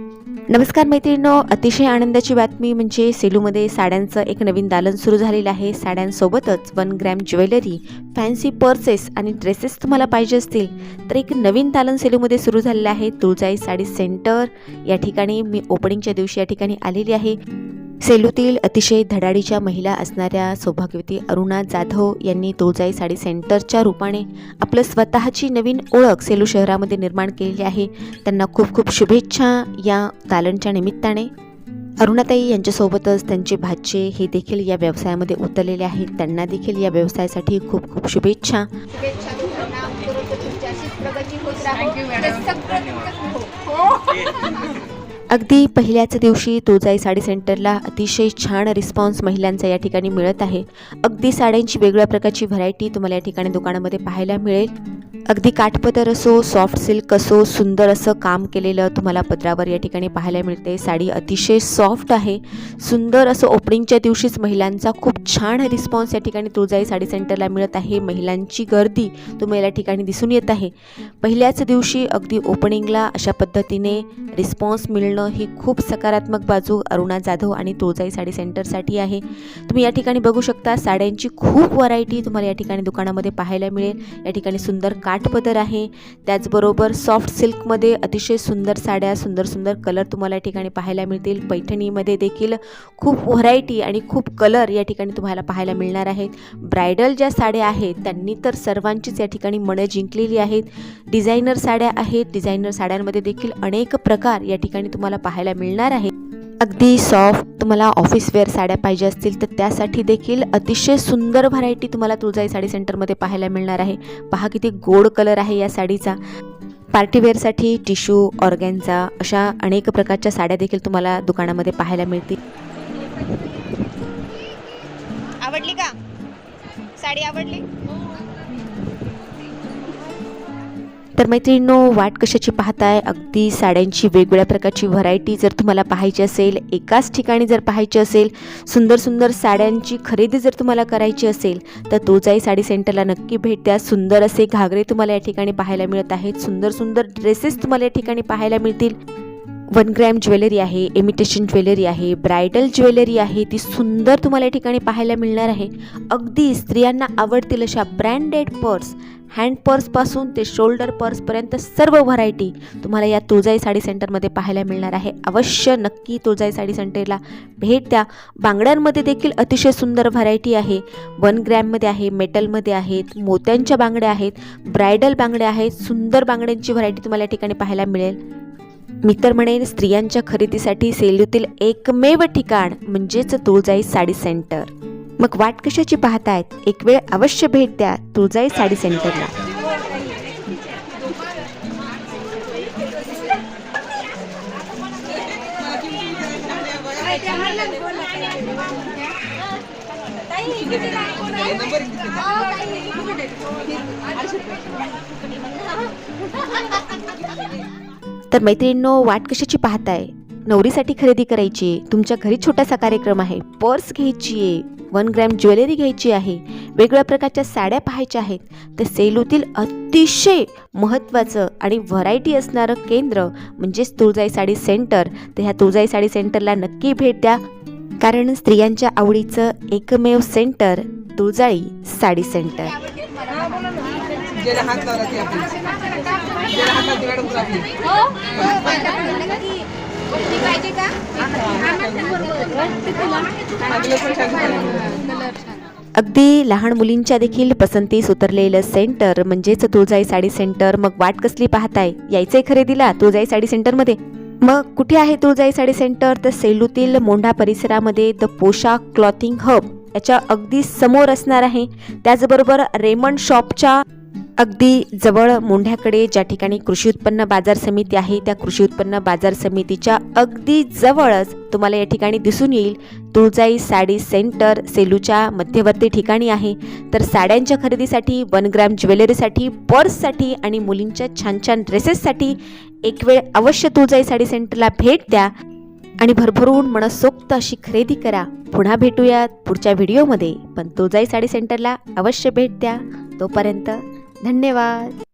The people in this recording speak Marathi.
नमस्कार मैत्रिणींनो अतिशय आनंदाची बातमी म्हणजे सेलूमध्ये साड्यांचं एक नवीन दालन सुरू झालेलं आहे. साड्यांसोबतच one gram jewellery fancy purses आणि ड्रेसेस तुम्हाला पाहिजे असतील. तर एक नवीन दालन सेलूमध्ये सुरू झालेलं आहे. तुळजाई साडी सेंटर. या ठिकाणी मी ओपनिंगच्या दिवशी या ठिकाणी आलेली आहे. सेलूतील अतिशय धडाडीच्या महिला असणाऱ्या सौभाग्यवती अरुणा जाधव यांनी तुळजाई साडी सेंटरच्या रूपाने आपलं स्वतःची नवीन ओळख सेलू शहरामध्ये निर्माण केलेली आहे. त्यांना खूप खूप शुभेच्छा या दालनच्या निमित्ताने. अरुणाताई यांच्यासोबतच त्यांचे भाचे हे देखील या व्यवसायामध्ये उतरलेले आहेत. त्यांना देखील या व्यवसायासाठी खूप खूप शुभेच्छा. अगदी पहिल्याच दिवशी तुळजाई साडी सेंटरला अतिशय छान रिस्पॉन्स महिलांचा या ठिकाणी मिळत आहे. अगदी साड्यांची वेगळ्या प्रकारची व्हरायटी तुम्हाला या ठिकाणी दुकानामध्ये पाहायला मिळेल. अगदी काठपदर असो सॉफ्ट सिल्क असो सुंदर असं काम केलेलं तुम्हाला पदरावर या ठिकाणी पाहायला मिळते. साडी अतिशय सॉफ्ट आहे. सुंदर असं ओपनिंगच्या दिवशीच महिलांचा खूप छान रिस्पॉन्स या ठिकाणी तुळजाई साडी सेंटरला मिळत आहे. महिलांची गर्दी तुम्हाला या ठिकाणी दिसून येत आहे. पहिल्याच दिवशी अगदी ओपनिंगला अशा पद्धतीने रिस्पॉन्स मिळणं ही खूप सकारात्मक बाजू अरुणा जाधव आणि तुळजाई साडी सेंटरसाठी आहे. तुम्ही या ठिकाणी बघू शकता साड्यांची खूप व्हरायटी तुम्हाला या ठिकाणी दुकानामध्ये पाहायला मिळेल. या ठिकाणी सुंदर काठपदर आहे. त्याचबरोबर सॉफ्ट सिल्कमध्ये अतिशय सुंदर साड्या सुंदर सुंदर कलर तुम्हाला या ठिकाणी पाहायला मिळतील. पैठणीमध्ये देखील खूप व्हरायटी आणि खूप कलर या ठिकाणी तुम्हाला पाहायला मिळणार आहेत. ब्रायडल ज्या साड्या आहेत त्यांनी तर सर्वांचीच या ठिकाणी मनं जिंकलेली आहेत. डिझायनर साड्या आहेत. डिझायनर साड्यांमध्ये देखील अनेक प्रकार या ठिकाणी तुम्हाला तुम्हाला पाहायला मिळणार आहे. अगदी सॉफ्ट तुम्हाला ऑफिस वेअर साड्या पाहिजे असतील तर त्यासाठी देखील अतिशय सुंदर व्हरायटी तुम्हाला तुळजाई साडी सेंटरमध्ये पाहायला मिळणार आहे. पहा किती गोड कलर आहे या साडीचा. पार्टीवेअरसाठी टिश्यू ऑर्गॅनचा अशा अनेक प्रकारच्या साड्या देखील तुम्हाला दुकानामध्ये पाहायला मिळतील. आवडली का? साडी आवडली? तर मैत्रिणींनो वाट कशाची पाहताय? अगदी साड्यांची वेगवेगळ्या प्रकारची व्हरायटी जर तुम्हाला पाहायची असेल एकाच ठिकाणी जर पाहायची असेल सुंदर सुंदर साड्यांची खरेदी जर तुम्हाला करायची असेल तर तुळजाई साडी सेंटरला नक्की भेट द्या. सुंदर असे घागरे तुम्हाला या ठिकाणी पाहायला मिळत आहेत. सुंदर सुंदर ड्रेसेस तुम्हाला या ठिकाणी पाहायला मिळतील. वन ग्रॅम ज्वेलरी आहे इमिटेशन ज्वेलरी आहे ब्रायडल ज्वेलरी आहे ती सुंदर तुम्हाला या ठिकाणी पाहायला मिळणार आहे. अगदी स्त्रियांना आवडतील अशा ब्रँडेड पर्स हँड पर्सपासून ते शोल्डर पर्सपर्यंत सर्व व्हरायटी तुम्हाला या तुळजाई साडी सेंटरमध्ये पाहायला मिळणार आहे. अवश्य नक्की तुळजाई साडी सेंटरला भेट द्या. बांगड्यांमध्ये देखील अतिशय सुंदर व्हरायटी आहे. वन ग्रॅममध्ये आहे मेटलमध्ये आहेत मोत्यांच्या बांगड्या आहेत ब्रायडल बांगड्या आहेत सुंदर बांगड्यांची व्हरायटी तुम्हाला या ठिकाणी पाहायला मिळेल. मी तर म्हणेन स्त्रियांच्या खरेदीसाठी सेलूतील एकमेव ठिकाण म्हणजेच तुळजाई साडी सेंटर मग वाट कशाची पाहतायत? एक वेळ अवश्य भेट द्या. तुळजाई साडी सेंटरला. तर मैत्रिणींनो वाट कशाची पाहताय? नवरीसाठी खरेदी करायची तुमच्या घरी छोटासा कार्यक्रम आहे. पर्स घ्यायची आहे. वन ग्रॅम ज्वेलरी घ्यायची आहे. वेगवेगळ्या प्रकारच्या साड्या पाहायच्या आहेत. तर सेलूतील अतिशय महत्त्वाचं आणि व्हरायटी असणारं केंद्र म्हणजेच तुळजाई साडी सेंटर. तर ह्या तुळजाई साडी सेंटरला नक्की भेट द्या. कारण स्त्रियांच्या आवडीचं एकमेव सेंटर तुळजाई साडी सेंटर ज्याला हात लावला ते आपली ज्याला हात लावला ती मॅडम आपली हो नक्की ती पाहिजे का आपलं पण छान झालं. अगदी लहान मुलींच्या देखील पसंतीस उतरलेलं सेंटर म्हणजेच तुळजाई साडी सेंटर. मग वाट कसली पाहताय? यायचंय खरेदीला तुळजाई साडी सेंटरमध्ये. मग कुठे आहे तुळजाई साडी सेंटर? तर सेलूतील मोंढा परिसरामध्ये द पोशाख क्लॉथिंग हब याच्या अगदी समोर असणार आहे. त्याचबरोबर रेमंड शॉपच्या अगदी जवळ मोंढ्याकडे ज्या ठिकाणी कृषी उत्पन्न बाजार समिती आहे त्या कृषी उत्पन्न बाजार समितीच्या अगदी जवळच तुम्हाला या ठिकाणी दिसून येईल. तुळजाई साडी सेंटर सेलूच्या मध्यवर्ती ठिकाणी आहे. तर साड्यांच्या खरेदीसाठी वन ग्रॅम ज्वेलरीसाठी पर्ससाठी आणि मुलींच्या छान छान ड्रेसेससाठी एक वेळ अवश्य तुळजाई साडी सेंटरला भेट द्या आणि भरभरून मनसोक्त अशी खरेदी करा. पुन्हा भेटूयात पुढच्या व्हिडिओमध्ये. पण तुळजाई साडी सेंटरला अवश्य भेट द्या. तोपर्यंत धन्यवाद